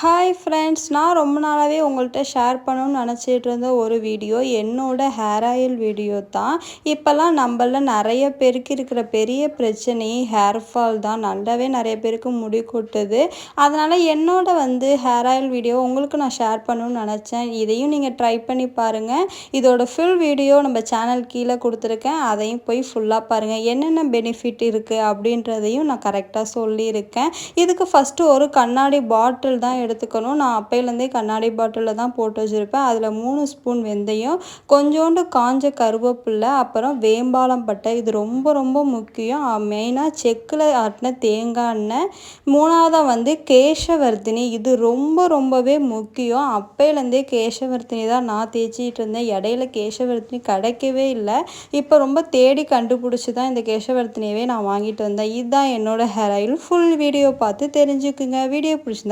Hi friends நான் ரொம்ப நாளாகவே உங்கள்கிட்ட ஷேர் பண்ணணும்னு நினச்சிட்டு இருந்த ஒரு வீடியோ என்னோட ஹேர் ஆயில் வீடியோ தான். இப்போல்லாம் நம்மள நிறைய பேருக்கு இருக்கிற பெரிய பிரச்சனை ஹேர் ஃபால் தான். நல்லாவே நிறைய பேருக்கு முடி கொட்டுது. அதனால் என்னோட வந்து ஹேர் ஆயில் வீடியோ உங்களுக்கு நான் ஷேர் பண்ணணும்னு நினச்சேன். இதையும் நீங்கள் ட்ரை பண்ணி பாருங்கள் இதோட ஃபுல் வீடியோ நம்ம சேனல் கீழே கொடுத்துருக்கேன். அதையும் போய் ஃபுல்லாக பாருங்கள் என்னென்ன பெனிஃபிட் இருக்குது அப்படின்றதையும் நான் கரெக்டாக சொல்லியிருக்கேன். இதுக்கு ஃபஸ்ட்டு ஒரு கண்ணாடி பாட்டில் தான் எடுத்துக்கணும். நான் அப்பையிலேருந்தே கண்ணாடி பாட்டிலில் தான் போட்டு வச்சுருப்பேன். அதில் மூணு ஸ்பூன் வெந்தயம் கொஞ்சோண்டு காஞ்ச கருவேப்பில்லை அப்புறம் வேம்பாலம் பட்டை. இது ரொம்ப ரொம்ப முக்கியம். மெயினாக செக்கில் ஆட்டின தேங்காய் எண்ணெய். மூணாவதாக வந்து கேசவர்த்தினி இது ரொம்ப ரொம்பவே முக்கியம். அப்பையிலேருந்தே கேசவர்த்தினி தான் நான் தேய்ச்சிட்டு இருந்தேன். இடையில கேசவர்த்தினி கிடைக்கவே இல்லை. இப்போ ரொம்ப தேடி கண்டுபிடிச்சி தான் இந்த கேசவர்த்தினியவே நான் வாங்கிட்டு வந்தேன். இதுதான் என்னோடய ஹேர் ஆயில். ஃபுல் வீடியோ பார்த்து தெரிஞ்சுக்குங்க. வீடியோ பிடிச்சிருந்தா